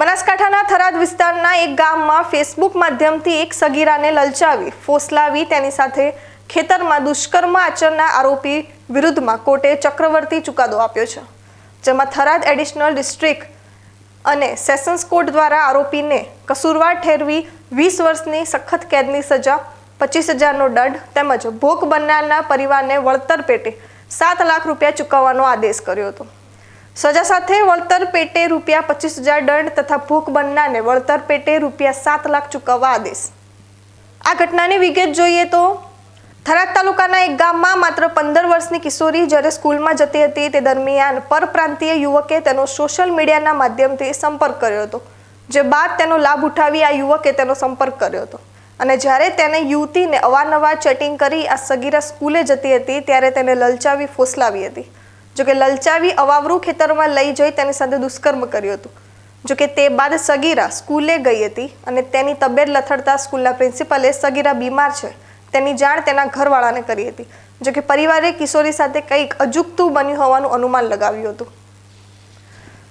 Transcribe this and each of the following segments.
બનાસકાંઠાના થરાદ વિસ્તારના એક ગામમાં ફેસબુક માધ્યમથી એક સગીરાને લલચાવી, ફોસલાવી, તેની સાથે ખેતરમાં દુષ્કર્મ આચરનાર આરોપી વિરુદ્ધમાં કોર્ટે ચક્રવર્તી ચુકાદો આપ્યો છે. જેમાં થરાદ એડિશનલ ડિસ્ટ્રિક્ટ અને સેશન્સ કોર્ટ દ્વારા આરોપીને કસૂરવાર ઠેરવી, વીસ વર્ષની સખત કેદની સજા, પચીસ હજારનો દંડ તેમજ ભોગ બનનારના પરિવારને વળતર પેટે સાત લાખ રૂપિયા ચૂકવવાનો આદેશ કર્યો હતો. સજા સાથે વળતર પેટે રૂપિયા પચીસ હજાર દંડ તથા ભૂખ બનનારને વળતર પેટે રૂપિયા સાત લાખ ચૂકવવા આદેશ. આ ઘટનાની વિગત જોઈએ તો થરાદ તાલુકાના એક ગામમાં માત્ર પંદર વર્ષની કિશોરી જ્યારે સ્કૂલમાં જતી હતી તે દરમિયાન પરપ્રાંતીય યુવકે તેનો સોશિયલ મીડિયાના માધ્યમથી સંપર્ક કર્યો હતો. જે બાદ તેનો લાભ ઉઠાવી આ યુવકે તેનો સંપર્ક કર્યો હતો. અને જ્યારે તેને યુવતીને અવારનવાર ચેટિંગ કરી આ સગીરા સ્કૂલે જતી હતી ત્યારે તેને લલચાવી ફોસલાવી હતી. જોકે લલચાવી અવાવરું ખેતરમાં લઈ જઈ તેની સાથે દુષ્કર્મ કર્યું હતું. જોકે તે બાદ સગીરા સ્કૂલે ગઈ હતી અને તેની તબિયત લથડતા સ્કૂલના પ્રિન્સિપલે સગીરા બીમાર છે. તેની જાણ તેના ઘરવાળાને કરી હતી. જોકે પરિવારે કિશોરી સાથે કંઈક અજુગતું બન્યું હોવાનું અનુમાન લગાવ્યું હતું.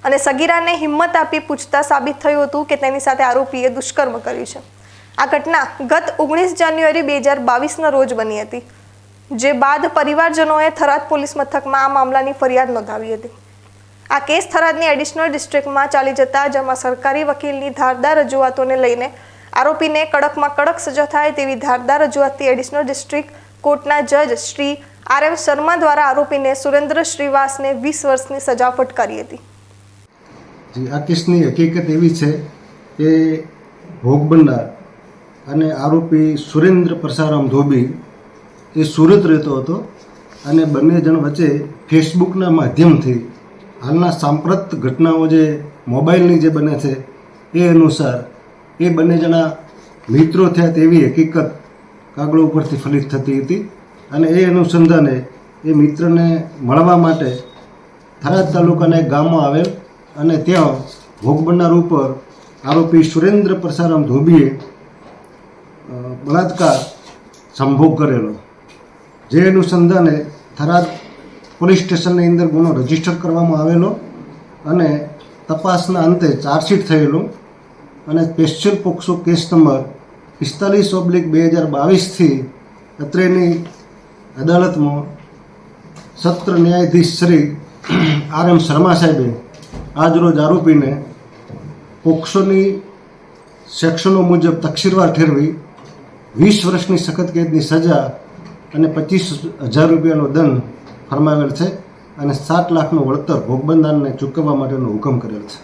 અને સગીરાને હિંમત આપી પૂછતા સાબિત થયું હતું કે તેની સાથે આરોપીએ દુષ્કર્મ કર્યું છે. આ ઘટના ગત ઓગણીસ જાન્યુઆરી બે હજાર બાવીસના રોજ બની હતી. જે બાદ પરિવારજનોએ થરાદ પોલીસ મથકમાં આ મામલાની ફરિયાદ નોંધાવી હતી. આ કેસ થરાદની એડિશનલ ડિસ્ટ્રિક્ટમાં ચાલી જતા, જેમાં સરકારી વકીલની ધારદાર રજૂઆતોને લઈને આરોપીને કડકમાં કડક સજા થાય તેવી ધારદાર રજૂઆતથી એડિશનલ ડિસ્ટ્રિક્ટ કોર્ટના જજ શ્રી આર એમ શર્મા દ્વારા આરોપીને સુરેન્દ્ર શ્રીવાસને વીસ વર્ષની સજા ફટકારી હતી. જી, આ કેસની હકીકત એવી છે કે ભોગ બનનાર અને આરોપી સુરેન્દ્ર પરસારામ ધોબી એ સુરત રહેતો હતો અને બંને જણ વચ્ચે ફેસબુકના માધ્યમથી હાલના સાંપ્રત ઘટનાઓ જે મોબાઈલની જે બને છે, એ અનુસાર એ બંને જણા મિત્રો થયા તેવી હકીકત કાગળો ઉપરથી ફલિત થતી હતી અને એ અનુસંધાને એ મિત્રને મળવા માટે થરાદ તાલુકાના એક ગામમાં આવેલ અને ત્યાં ભોગ બનનાર ઉપર આરોપી સુરેન્દ્ર પરસારામ ધોબીએ બળાત્કાર સંભોગ કરેલો. જે અનુસંધાને થરાદ પોલીસ સ્ટેશનની અંદર ગુનો રજિસ્ટર કરવામાં આવેલો અને તપાસના અંતે ચાર્જશીટ થયેલું અને સ્પેશિયલ પોક્સો કેસ નંબર પિસ્તાલીસ ઓબ્લિક બે હજાર બાવીસથી અત્રેની અદાલતમાં સત્ર ન્યાયાધીશ શ્રી આર એમ શર્મા સાહેબે આજરોજ આરોપીને પોક્સોની સેક્શનો મુજબ તકસીરવાર ઠેરવી વીસ વર્ષની સખત કેદની સજા અને પચીસ હજાર રૂપિયાનો દંડ ફરમાવેલ છે અને સાત લાખનું વળતર ભોગબંધારને ચૂકવવા માટેનો હુકમ કરેલ છે.